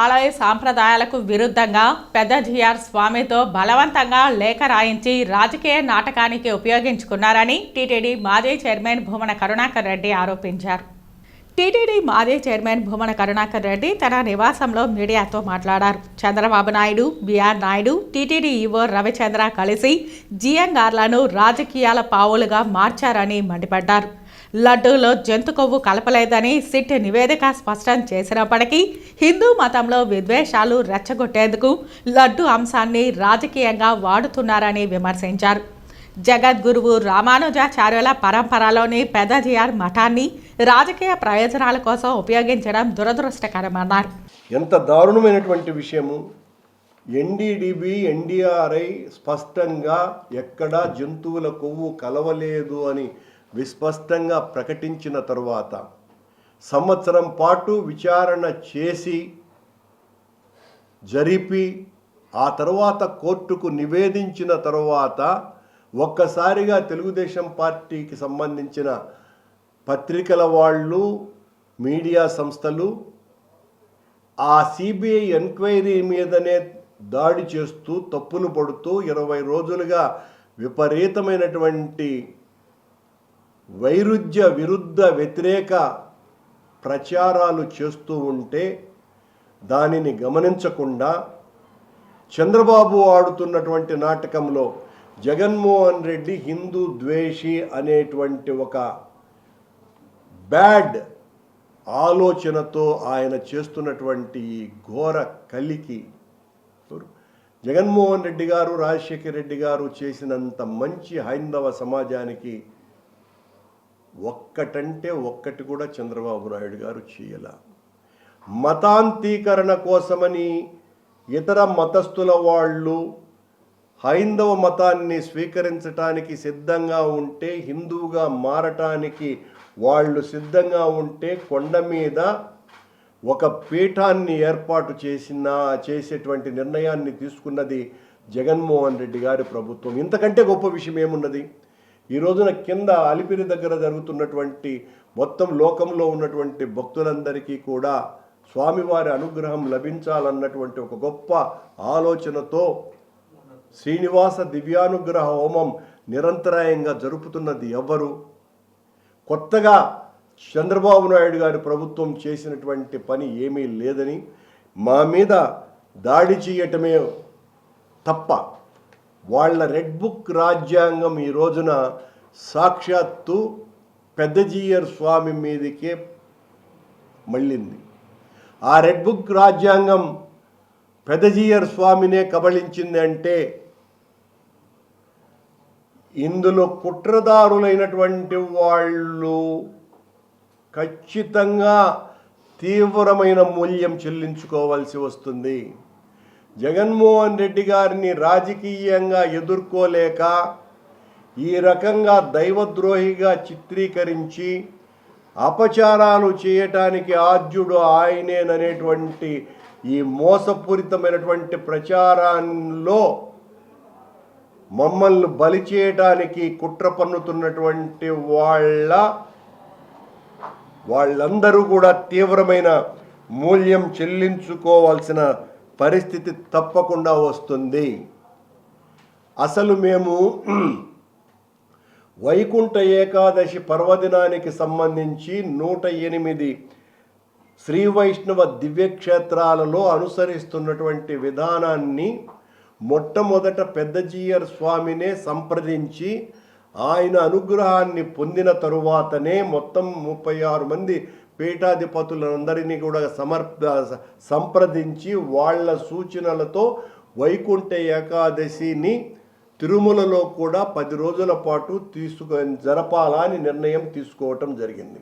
ఆలయ సాంప్రదాయాలకు విరుద్ధంగా పెద్ద జిఆర్ స్వామితో బలవంతంగా లేఖ రాయించి రాజకీయ నాటకానికి ఉపయోగించుకున్నారని టీటీడీ మాజీ చైర్మన్ భూమన కరుణాకర్ రెడ్డి ఆరోపించారు. టీటీడీ మాజీ చైర్మన్ భూమన కరుణాకర్ రెడ్డి తన నివాసంలో మీడియాతో మాట్లాడారు. Chandrababu Naidu BR Naidu TTD EO Ravichandra కలిసి జిఎంగార్లను రాజకీయాల పావులుగా మార్చారని మండిపడ్డారు. లడ్డూలో జంతు కొవ్వు కలపలేదని సిట్ నివేదిక స్పష్టం చేసినప్పటికీ హిందూ మతంలో విద్వేషాలు రెచ్చగొట్టేందుకు లడ్డు అంశాన్ని రాజకీయంగా వాడుతున్నారని విమర్శించారు. జగద్గురువు రామానుజాచార్యుల పరంపరలోని పెదజిఆర్ మఠాన్ని రాజకీయ ప్రయోజనాల కోసం ఉపయోగించడం దురదృష్టకరమన్నారు. ఎంత దారుణమైనటువంటి విషయము. ఎన్డీడిబి ఎన్డీఆర్ఐ స్పష్టంగా ఎక్కడా జంతువుల కొవ్వు కలవలేదు అని విస్పష్టంగా ప్రకటించిన తరువాత సంవత్సరం పాటు విచారణ చేసి జరిపి ఆ తర్వాత కోర్టుకు నివేదించిన తరువాత ఒక్కసారిగా తెలుగుదేశం పార్టీకి సంబంధించిన పత్రికల వాళ్ళు మీడియా సంస్థలు ఆ సిబిఐ ఎంక్వైరీ మీదనే దాడి చేస్తూ తప్పులు పడుతూ ఇరవై రోజులుగా విపరీతమైనటువంటి వైరుధ్య విరుద్ధ వ్యతిరేక ప్రచారాలు చేస్తూ ఉంటే దానిని గమనించకుండా చంద్రబాబు ఆడుతున్నటువంటి నాటకంలో జగన్మోహన్ రెడ్డి హిందూ ద్వేషి అనేటువంటి ఒక బ్యాడ్ ఆలోచనతో ఆయన చేస్తున్నటువంటి ఈ ఘోర కలికి జగన్మోహన్ రెడ్డి గారు రాజశేఖర రెడ్డి గారు చేసినంత మంచి హైందవ సమాజానికి ఒక్కటంటే ఒక్కటి కూడా చంద్రబాబు నాయుడు గారు చేయల. మతాంతీకరణ కోసమని ఇతర మతస్థుల వాళ్ళు హైందవ మతాన్ని స్వీకరించటానికి సిద్ధంగా ఉంటే హిందువుగా మారటానికి వాళ్ళు సిద్ధంగా ఉంటే కొండ మీద ఒక పీఠాన్ని ఏర్పాటు చేసిన చేసేటువంటి నిర్ణయాన్ని తీసుకున్నది జగన్మోహన్ రెడ్డి గారి ప్రభుత్వం. ఇంతకంటే గొప్ప విషయం ఏమున్నది? ఈ రోజున కింద అలిపిరి దగ్గర జరుగుతున్నటువంటి మొత్తం లోకంలో ఉన్నటువంటి భక్తులందరికీ కూడా స్వామివారి అనుగ్రహం లభించాలన్నటువంటి ఒక గొప్ప ఆలోచనతో శ్రీనివాస దివ్యానుగ్రహ హోమం నిరంతరాయంగా జరుపుతున్నది ఎవరు? కొత్తగా చంద్రబాబు నాయుడు గారి ప్రభుత్వం చేసినటువంటి పని ఏమీ లేదని మా మీద దాడి చేయటమే తప్ప వాళ్ళ రెడ్ బుక్ రాజ్యాంగం ఈ రోజున సాక్షాత్తు పెద్దజీయర్ స్వామి మీదకే మళ్ళింది. ఆ రెడ్ బుక్ రాజ్యాంగం పెదజీయర్ స్వామినే కబళించింది అంటే ఇందులో కుట్రదారులైనటువంటి వాళ్ళు ఖచ్చితంగా తీవ్రమైన మూల్యం చెల్లించుకోవాల్సి వస్తుంది. జగన్మోహన్ రెడ్డి గారిని రాజకీయంగా ఎదుర్కోలేక ఈ రకంగా దైవద్రోహిగా చిత్రీకరించి అపచారాలు చేయటానికి ఆద్యుడు ఆయనేననేటువంటి ఈ మోసపూరితమైనటువంటి ప్రచారాల్లో మమ్మల్ని బలి చేయడానికి కుట్ర పన్నుతున్నటువంటి వాళ్ళ వాళ్ళందరూ కూడా తీవ్రమైన మూల్యం చెల్లించుకోవాల్సిన పరిస్థితి తప్పకుండా వస్తుంది. అసలు మేము వైకుంఠ ఏకాదశి పర్వదినానికి సంబంధించి నూట ఎనిమిది శ్రీ వైష్ణవ దివ్యక్షేత్రాలలో అనుసరిస్తున్నటువంటి విధానాన్ని మొట్టమొదట పెద్దజీయర్ స్వామినే సంప్రదించి ఆయన అనుగ్రహాన్ని పొందిన తరువాతనే మొత్తం ముప్పై ఆరు మంది పీఠాధిపతులందరినీ కూడా సమర్ప సంప్రదించి వాళ్ళ సూచనలతో వైకుంఠ ఏకాదశిని తిరుమలలో కూడా పది రోజుల పాటు తీసుకు జరపాలని నిర్ణయం తీసుకోవటం జరిగింది.